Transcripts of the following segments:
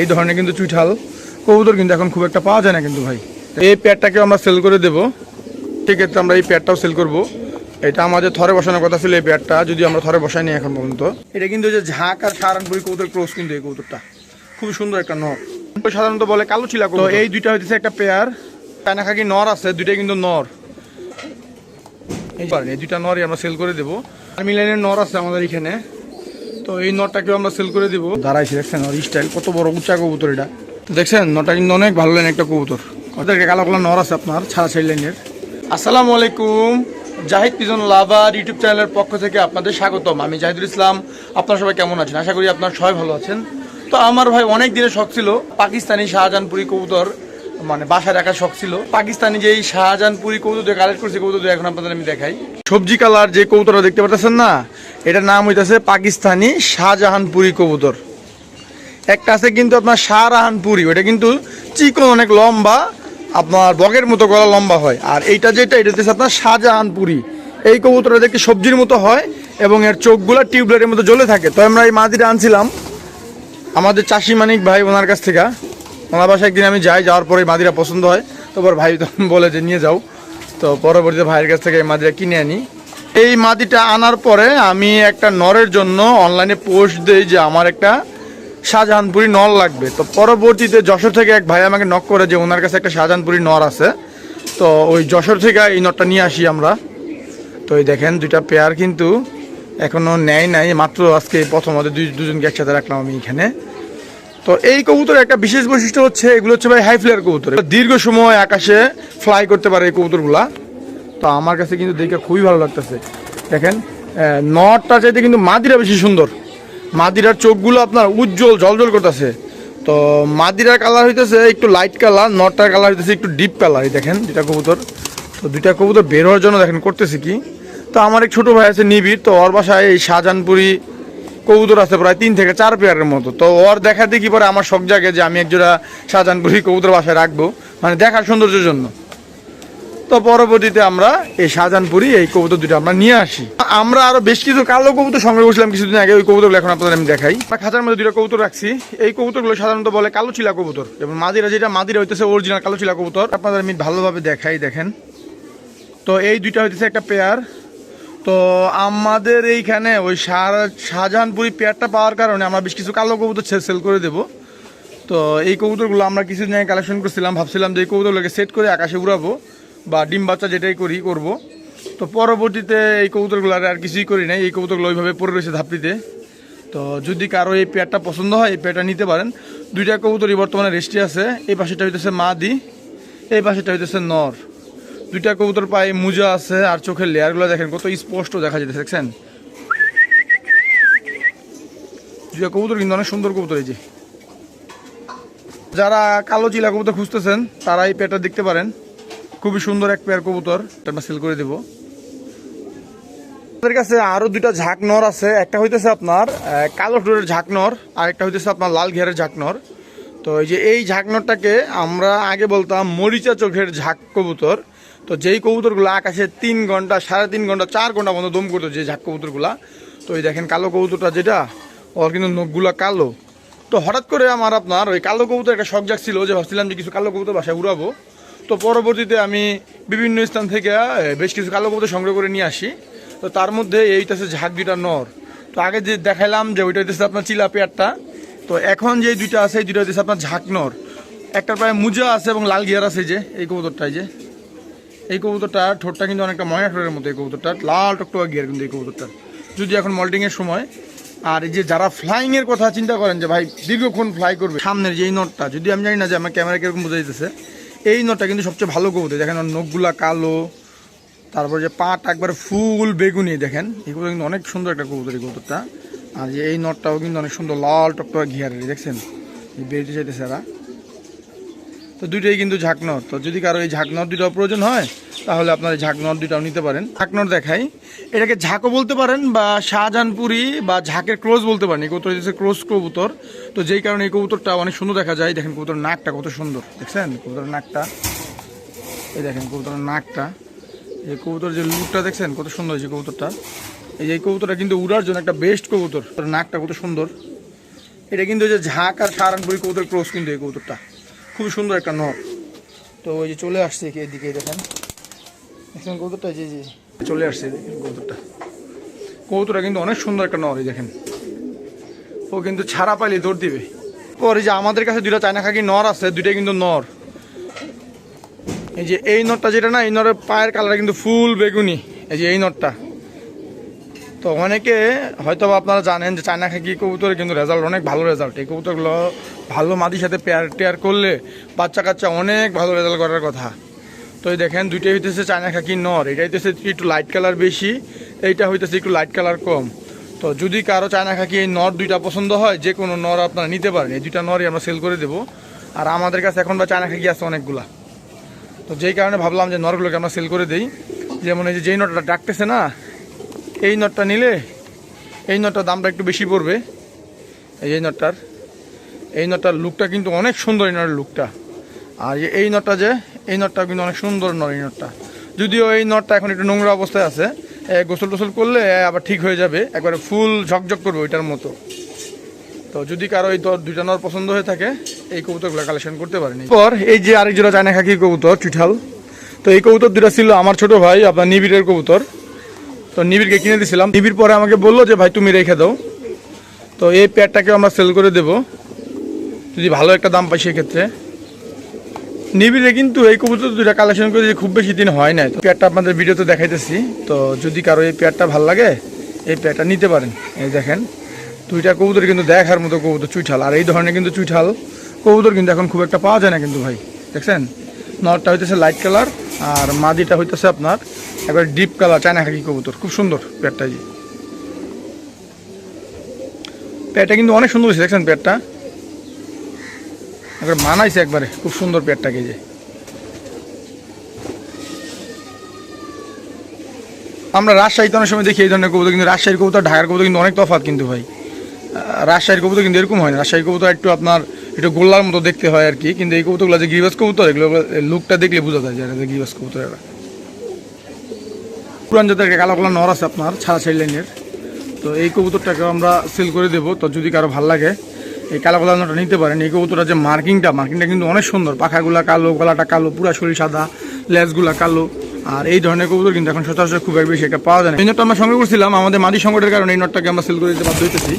এই ধরনের কিন্তু চুইঠাল কবুতর কিন্তু এখন খুব একটা পাওয়া যায় না কিন্তু ভাই। এই প্যাডটাকেও আমরা সেল করে দেবো। সেক্ষেত্রে আমরা এই প্যাডটাও সেল করব। এটা আমাদের থরে বসানোর কথা ছিল এই প্যাডটা যদি আমরা থরে বসাইনি এখন পর্যন্ত। এটা কিন্তু যে ঝাঁক আর সারানপুরি কবুতর ক্রস কিন্তু এই কবুতরটা। খুব সুন্দর একটা নর। সাধারণত বলে কালো চিলা তো এই দুইটা হইতেছে একটা পেয়ার চায়না খাকি নর আছে দুইটাই কিন্তু নর। এই এই দুইটা নরই আমরা সেল করে দেবো। আর্মি লাইনের নর আছে আমাদের এখানে। তো এই নটটাকেও আমরা সেল করে দিব। দাঁড়াইছি দেখছেন ওর স্টাইল কত বড় উঁচা কবুতর এটা। তো দেখছেন নটা কিন্তু অনেক ভালো লাইন একটা কবুতর। ওদেরকে কালো কালো নর আছে আপনার ছাড়া ছাড়ি লাইনের আসসালামু আলাইকুম জাহিদ পিজন লাভার ইউটিউব চ্যানেলের পক্ষ থেকে আপনাদের স্বাগতম। আমি জাহিদুল ইসলাম আপনারা সবাই কেমন আছেন? আশা করি আপনারা সবাই ভালো আছেন। তো আমার ভাই অনেক দিনের শখ ছিল পাকিস্তানি শাহজাহানপুরি কবুতর মানে বাসায় রাখার শখ ছিল। পাকিস্তানি যেই শাহজাহানপুরি কবুতর কালেক্ট করছে কবুতর এখন আপনাদের আমি দেখাই। সবজি কালার যে কবুতরটা দেখতে পাচ্ছেন না এটার নাম হইতেছে পাকিস্তানি শাহজাহানপুরি কবুতর। একটা আছে কিন্তু আপনার শাহরাহানপুরি, ওটা কিন্তু চিকন অনেক লম্বা, আপনার বগের মতো গলা লম্বা হয়। আর এইটা যেটা, এটা হচ্ছে আপনার শাহজাহানপুরি। এই কবুতরটা দেখতে সবজির মতো হয় এবং এর চোখগুলো টিউবলাইটের মতো জ্বলে থাকে। তো আমরা এই মাদিটা আনছিলাম। আমাদের চাষি মানিক ভাই ওনার কাছ থেকে। ওনার বাসায় একদিন আমি যাই, যাওয়ার পরে মাদিরা পছন্দ হয়। তারপর ভাই বলে যে, নিয়ে যাও। তো পরবর্তীতে ভাইয়ের কাছ থেকে এই মাদিরা কিনে আনি। এই মাদিটা আনার পরে আমি একটা নরের জন্য অনলাইনে পোস্ট দিই যে আমার একটা শাহজাহানপুরি নল লাগবে। তো পরবর্তীতে যশোর থেকে এক ভাই আমাকে নক করে যে ওনার কাছে একটা শাহজাহানপুরি নর আছে। তো ওই যশোর থেকে এই নটটা নিয়ে আসি আমরা। তো এই দেখেন দুইটা পেয়ার কিন্তু এখনও নেয় নাই, মাত্র আজকে প্রথম দুই দুজনকে একসাথে রাখলাম আমি এখানে। তো এই কবুতরের একটা বিশেষ বৈশিষ্ট্য হচ্ছে, এগুলো হচ্ছে ভাই হাই ফ্লেয়ার কবুতর। দীর্ঘ সময় আকাশে ফ্লাই করতে পারে এই কবুতরগুলা। তো আমার কাছে কিন্তু দেখে খুবই ভালো লাগতেছে। দেখেন নটটা চাইতে কিন্তু মাদিরা বেশি সুন্দর। মাদিরার চোখগুলো আপনার উজ্জ্বল জলজল করতেছে। তো মাদিরার কালার হইতেছে একটু লাইট কালার, নটটার কালার হইতেছে একটু ডিপ কালার দেখেন দুটা কবুতর। তো দুইটা কবুতর বের হওয়ার জন্য দেখেন করতেছে কি। তো আমার এক ছোটো ভাই আছে নিবিড়, তো ওর বাসায় এই শাহজাহানপুরি কবুতর আছে প্রায় তিন থেকে চার পেয়ারের মতো। তো ওর দেখা দেখি পরে আমার শখ জাগে যে আমি একজোড়া শাহজাহানপুরি কবুতর বাসায় রাখব মানে দেখার সৌন্দর্যের জন্য। তো পরবর্তীতে আমরা এই শাহজাহানপুরি এই কবুতর দুটো আমরা নিয়ে আসি। আমরা আরও বেশ কিছু কালো কবুতর সংগ্রহ করছিলাম কিছুদিন আগে, ওই কবুতরগুলো এখন আপনাদের আমি দেখাই। খাঁচার মধ্যে দুটো কবুতর রাখছি। এই কবুতরগুলো সাধারণত বলে কালো চিলা কবুতর, এবং মাদিরা যেটা, মাদিরা হইতেছে অরিজিনাল কালো চিলা কবুতর। আপনাদের আমি ভালোভাবে দেখাই, দেখেন। তো এই দুইটা হইতেছে একটা পেয়ার তো আমাদের এইখানে ওই শাহ- শাহজাহানপুরি পেয়ারটা পাওয়ার কারণে আমরা বেশ কিছু কালো কবুতর সেল করে দেবো। তো এই কবুতরগুলো আমরা কিছুদিন আগে কালেকশন করছিলাম, ভাবছিলাম যে এই কবুতরগুলোকে সেট করে আকাশে উড়াবো। বা ডিম বাচ্চা যেটাই করি, করব। তো পরবর্তীতে এই কবুতরগুলো আর কিছুই করি নাই। এই কবুতরগুলো ওইভাবে পড়ে রয়েছে ধাপড়িতে তো যদি কারও এই পেয়ারটা পছন্দ হয়, এই পেয়ারটা নিতে পারেন। দুইটা কবুতরই বর্তমানে রেস্টে আছে। এই পাশেটা হইতেছে মাদি, এই পাশেটা হইতেছে নর। দুইটা কবুতর পায়ে মুজা আছে আর চোখের লেয়ারগুলো দেখেন, কত স্পষ্ট দেখা যেতেছে দেখছেন? দুইটা কবুতর কিন্তু অনেক সুন্দর কবুতর এই যে। যারা কালো চিলা কবুতর খুঁজতেছেন, তারা এই পেয়ারটা দেখতে পারেন। খুবই সুন্দর এক পেয়ার কবুতর। এটা সেল করে দেব। কাছে আরও দুইটা ঝাঁকনর আছে। একটা হইতেছে আপনার কালো ঠোঁটের ঝাঁকনর, আর একটা হইতেছে আপনার লাল ঘেরের ঝাঁকনর। তো এই যে এই ঝাঁকনরটাকে আমরা আগে বলতাম মরিচা চোখের ঝাঁক কবুতর। তো যেই কবুতরগুলো আকাশে তিন ঘণ্টা, সাড়ে তিন ঘণ্টা, চার ঘণ্টা মতো দম করতো যে ঝাঁক কবুতরগুলা। তো এই দেখেন কালো কবুতরটা যেটা, ওর কিন্তু নখগুলা কালো। তো হঠাৎ করে আমার আপনার ওই কালো কবুতর একটা শখ জাগছিল যে ভাবছিলাম যে কিছু কালো কবুতর বাসায় উড়াবো। তো পরবর্তীতে আমি বিভিন্ন স্থান থেকে বেশ কিছু কালো কবুতর সংগ্রহ করে নিয়ে আসি। তো তার মধ্যে এইটা হচ্ছে ঝাঁক দুইটা নর। তো আগে যে দেখালাম যে ওইটা হচ্ছে আপনার চিলা পেয়ারটা, তো এখন যে দুইটা আছে, এই দুইটা হচ্ছে আপনার ঝাঁক নর। একটা প্রায় মুজা আছে এবং লাল গিয়ার আছে যে, এই কবুতরটাই যে। এই কবুতরটা, ঠোঁটটা কিন্তু অনেকটা ময়না ঠোঁটের মতো এই কবুতরটা, লাল টকটকা গিয়ার কিন্তু এই কবুতরটা। যদি এখন মল্টিংয়ের সময়, আর এই যে যারা ফ্লাইংয়ের কথা চিন্তা করেন যে ভাই, দীর্ঘক্ষণ ফ্লাই করবে, সামনের যে এই নটটা যদি আমি জানি না যে আমার ক্যামেরা কীরকম বোঝা যেতেছে এই নটটা কিন্তু সবচেয়ে ভালো কবুতর। দেখেন নখগুলা কালো, তারপর যে পাট একবার ফুল বেগুনি, দেখেন, এগুলো কিন্তু অনেক সুন্দর একটা কবুতর এই কবুতরটা। আর যে এই নটটাও কিন্তু অনেক সুন্দর, লাল টকটকা ঘিয়ারের দেখছেন? বেরিয়ে চাইতেছে এরা। তো দুইটাই কিন্তু ঝাঁকনর। তো যদি কারও এই ঝাঁকনর দুটো প্রয়োজন হয়, তাহলে আপনার ঝাঁকনর দুটাও নিতে পারেন। ঝাঁকনর দেখাই। এটাকে ঝাঁকও বলতে পারেন বা শাহজাহানপুরি বা ঝাঁকের ক্রোজ বলতে পারেন। এই কবুতর হচ্ছে ক্রোজ কবুতর। তো যেই কারণে এই কবুতরটা অনেক সুন্দর দেখা যায়। দেখেন কবুতর নাকটা কত সুন্দর। দেখছেন? কবুতরের নাকটা। এই দেখেন কবুতরের নাকটা। এই কবুতর যে লুকটা দেখছেন, কত সুন্দর হয়েছে কবুতরটা। এই যে কবুতরটা কিন্তু উড়ার জন্য একটা বেস্ট কবুতর। তার নাকটা কত সুন্দর। এটা কিন্তু যে ঝাঁক আর সাহারানপুরি কবুতর ক্রোজ কিন্তু এই কবুতরটা। খুবই সুন্দর একটা নর তো ওই যে চলে আসছে এদিকে দেখেন। দেখেন এই যে যে চলে আসছে দেখেন কবুতরটা। কবুতরটা কিন্তু অনেক সুন্দর একটা নর এই দেখেন। ও কিন্তু ছাড়া পাইলে দৌড় দিবে। পরে যে আমাদের কাছে দুইটা চায়না খাকি নর আছে দুইটা কিন্তু নর। এই যে এই নটটা যেটা না, এই নরের পায়ের কালার কিন্তু ফুল বেগুনি। এই যে এই নটটা তো অনেকে হয়তো আপনারা জানেন যে চায়না খাকি কবুতরে, কিন্তু রেজাল্ট অনেক ভালো রেজাল্ট এই কবুতরগুলো ভালো মাদির সাথে পেয়ার টেয়ার করলে বাচ্চা কাচ্চা অনেক ভালো রেজাল্ট করার কথা। তো এই দেখেন, দুইটাই হইতেছে চায়না খাকি নর এটা হইতেছে একটু লাইট কালার বেশি, এইটা হইতেছে একটু লাইট কালার কম। তো যদি কারও চায়না খাকি এই নর দুইটা পছন্দ হয়, যে কোনো নর আপনারা নিতে পারেন, এই দুইটা নরই আমরা সেল করে দেবো। আর আমাদের কাছে এখন বা চায়না খাকি আছে অনেকগুলা। তো যেই কারণে ভাবলাম যে নরগুলোকে আমরা সেল করে দেই। যেমন এই যে যেই নটটা ডাকতেছে না এই নটটা নিলে এই নটটার দামটা একটু বেশি পড়বে। এই এই নটটার। এই নটটার লুকটা কিন্তু অনেক সুন্দর এই নটের লুকটা আর এই- নটটা যে, এই নটটা কিন্তু অনেক সুন্দর নর এই নটটা। যদিও এই নটটা এখন একটু নোংরা অবস্থায় আছে গোসল টোসল করলে আবার ঠিক হয়ে যাবে, একবারে ফুল ঝকঝক করবে ওইটার মতো। তো যদি কারও এই দুইটা নর পছন্দ হয়ে থাকে, এই কবুতরগুলো কালেকশন করতে পারেনি। পর এই যে আরেক জোড়া চায়না খাকি কবুতর, চুঠাল। তো এই কবুতর দুটা ছিল আমার ছোট ভাই, আপনার নিবিড়ের কবুতর। তো নিবিড়কে কিনে দিয়েছিলাম নিবিড় পরে আমাকে বলল যে, ভাই, তুমি রেখে দাও। তো এই প্যাডটাকে আমরা সেল করে দেব। যদি ভালো একটা দাম পাই সেক্ষেত্রে। নিবিড়ে কিন্তু এই কবুতর দুটা কালেকশন করে খুব বেশি দিন হয় না তো প্যাডটা আপনাদের ভিডিওতে দেখাইতেছি। তো যদি কারও এই প্যাডটা ভালো লাগে, এই প্যাডটা নিতে পারেন। এই দেখেন, দুইটা কবুতর কিন্তু দেখার মতো কবুতর, চুইঠাল। আর এই ধরনের কিন্তু চুইঠাল কবুতর কিন্তু এখন খুব একটা পাওয়া যায় না কিন্তু ভাই। দেখছেন? নটটা হইতেছে লাইট কালার আর মাদিটা হইতেছে আপনার একবার ডিপ কালার চায়না খাকি কবুতর, খুব সুন্দর পেটটা জি পেটটা কিন্তু অনেক সুন্দর হয়েছে, দেখছেন পেটটা? একবার মানাইছে একবারে, খুব সুন্দর পেটটাকে যে। আমরা রাজশাহীতে অনেক সময় দেখি এই ধরনের কবুতর, কিন্তু রাজশাহীর কবুতর, ঢাকার কবুতর কিন্তু অনেক তফাৎ কিন্তু ভাই। রাজশাহীর কবুতর কিন্তু এরকম হয় না। রাজশাহীর কবুতর একটু আপনার একটু গোল্লার মতো দেখতে হয় আর কি, কিন্তু এই কবুতরগুলো যে গিরিবাস কবুতর, এগুলো লুকটা দেখলে বোঝা যায় যে যে গিরিবাস কবুতর এরা পুরান জাতের একটা কালো কালো নর আছে আপনার, ছাড়া ছাড়ি লাইনের। তো এই কবুতরটাকে আমরা সেল করে দেবো, তো যদি কারও ভালো লাগে, এই কালো কালো নটা নিতে পারেন। এই কবুতরটা যে মার্কিংটা মার্কিংটা কিন্তু অনেক সুন্দর। পাখাগুলা কালো, গলাটা কালো, পুরা শরীর সাদা লেজগুলা কালো। আর এই ধরনের কবুতর কিন্তু এখন সচরাচর খুব এক বেশি একটা পাওয়া যায় না। এই নটটা আমরা সঙ্গে করছিলাম, আমাদের মাটি সংকটের কারণে এই নটটাকে আমরা সেল করে দিতে বাধ্য হইতেছি।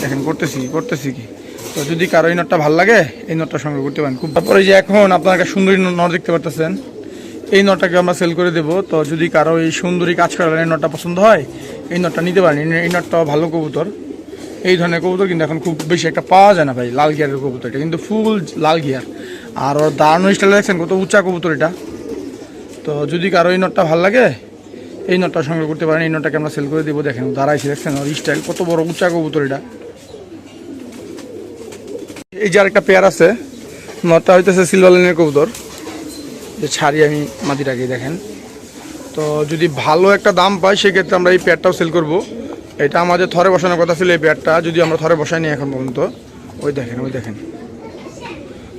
দেখেন, করতেছি করতেছি কি? তো যদি কারও এই নটটা ভালো লাগে, এই নটটা সংগ্রহ করতে পারেন। খুব তারপরে যে এখন আপনার একটা সুন্দরী নট দেখতে পারতেছেন, এই নটটাকে আমরা সেল করে দেবো। তো যদি কারও এই সুন্দরী কাজ করার এই নটটা পছন্দ হয়, এই নটটা নিতে পারেন। এই- নটটাও ভালো কবুতর। এই ধরনের কবুতর কিন্তু এখন খুব বেশি একটা পাওয়া যায় না ভাই, লাল গিয়ারের কবুতর। এটা কিন্তু ফুল লাল গিয়ার। আর ওর দাঁড়ানো স্টাইল দেখছেন, কত উঁচা কবুতর এটা। তো যদি কারও এই নটটা ভালো লাগে, এই নটটা সংগ্রহ করতে পারেন। এই নটটাকে আমরা সেল করে দেবো, দেখেন দাঁড়াইছি, দেখছেন? ওর স্টাইল কত বড় উঁচা কবুতর এটা। এই যে আরেকটা পেয়ার আছে নটটা হইতেছে সিলভার লাইনের কবুতর। যে ছাড়ি আমি মাটিটাকে দেখেন। তো যদি ভালো একটা দাম পাই, সেক্ষেত্রে আমরা এই পেয়ারটাও সেল করব। এটা আমাদের থরে বসানোর কথা ছিল এই পেয়ারটা, যদি আমরা থরে বসাই বসাইনি এখন পর্যন্ত। ওই দেখেন ওই দেখেন।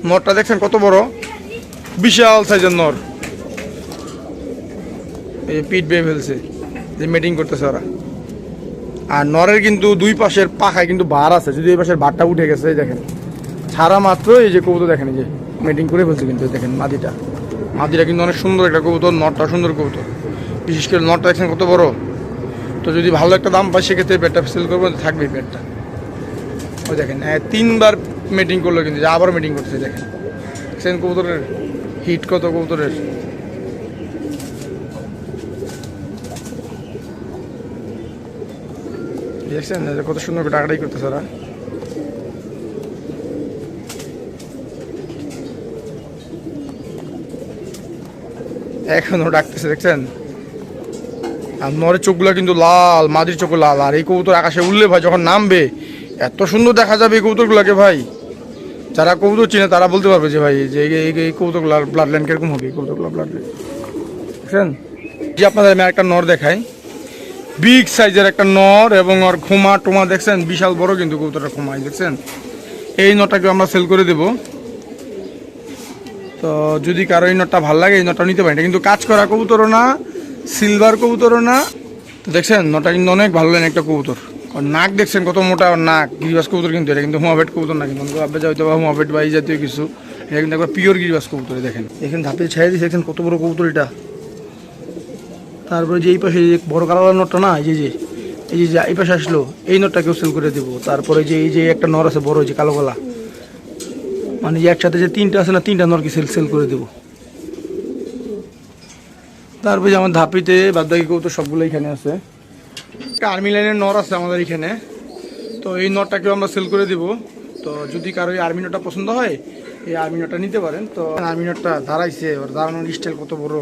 নরটা দেখছেন কত বড়? বিশাল সাইজের নর। এই পিঠ বেয়ে ফেলছে, যে মিটিং করতেছে ওরা। আর নরের কিন্তু দুই পাশের পাখায় কিন্তু বার আছে, যদি এই পাশের বারটা উঠে গেছে দেখেন। ছাড়া মাত্র এই যে কবুতর দেখেন, এই যে মিটিং করে ফেলছে কিন্তু, দেখেন মাদিটা। মাদিটা কিন্তু অনেক সুন্দর একটা কবুতর, নটটা সুন্দর কবুতর। বিশেষ করে নটটা দেখছেন কত বড়। তো যদি ভালো একটা দাম পাই সেক্ষেত্রে পেটটা সেল করব থাকবেই পেটটা। ওই দেখেন তিনবার মিটিং করল কিন্তু, যে আবার মিটিং করছে, দেখেন। দেখছেন কবুতরের হিট কত কবুতরের? দেখছেন কত সুন্দর টাকাটাই করতেছে ওরা। এখনও ডাকতেছে, দেখছেন? আর নরের চোখগুলো কিন্তু লাল, মাদির চোখ লাল। আর এই কবুতর আকাশে উঠলে ভাই, যখন নামবে, এত সুন্দর দেখা যাবে এই কবুতরগুলোকে ভাই। যারা কবুতর চিনে, তারা বলতে পারবে যে ভাই, যে এই- কবুতরগুলার ব্লাড লাইন কীরকম হবে? এই কবুতরগুলো ব্লাড লাইন দেখছেন যে আপনাদের আমি একটা নর দেখাই। বিগ সাইজের একটা নর এবং ওর খোমা টোমা, দেখছেন? বিশাল বড় কিন্তু কবুতরটা খোমাই, দেখছেন? এই নটাকে আমরা সেল করে দেবো। তো যদি কারও এই নটটা ভালো লাগে, এই নটটা নিতে পারেন। কিন্তু কাজ করা কবুতরও না সিলভার কবুতরও না। তো দেখছেন নটা কিন্তু অনেক ভালো লাগে একটা কবুতর। নাক দেখছেন, কত মোটা নাক। গিরিবাস কবুতর কিন্তু, এটা কিন্তু হুমাবেট কবুতর না, কিন্তু আপনি হয়তো বা হুমাবেট বা এই জাতীয় কিছু। এটা কিন্তু একবার পিওর গিরিবাস কবুতর দেখেন। এখানে ধাপে ছেড়ে দিয়েছে দেখছেন কত বড় কবুতর এটা। তারপরে যে এই পাশে যে বড় কালার নোটটা না, এই যে এই যে যে, এই পাশে আসলো, এই নোটটাকেও সেল করে দেবো। তারপরে যে, এই যে একটা নর আছে, বড় যে কালো গলা। মানে একসাথে যে তিনটা আছে না, তিনটা নরকে সেল সেল করে দেবো। তারপরে আমার ধাপিতে বাদ কৌতো সবগুলো এখানে আছে। আর্মি লাইনের নর আছে আমাদের এখানে। তো এই নটটাকেও আমরা সেল করে দেবো। তো যদি কারও এই আর্মি নটটা পছন্দ হয়, এই আর্মি নটটা নিতে পারেন। তো আর্মি নটটা দাঁড়াইছে ওর দাঁড়ানোর স্টাইল কত বড়।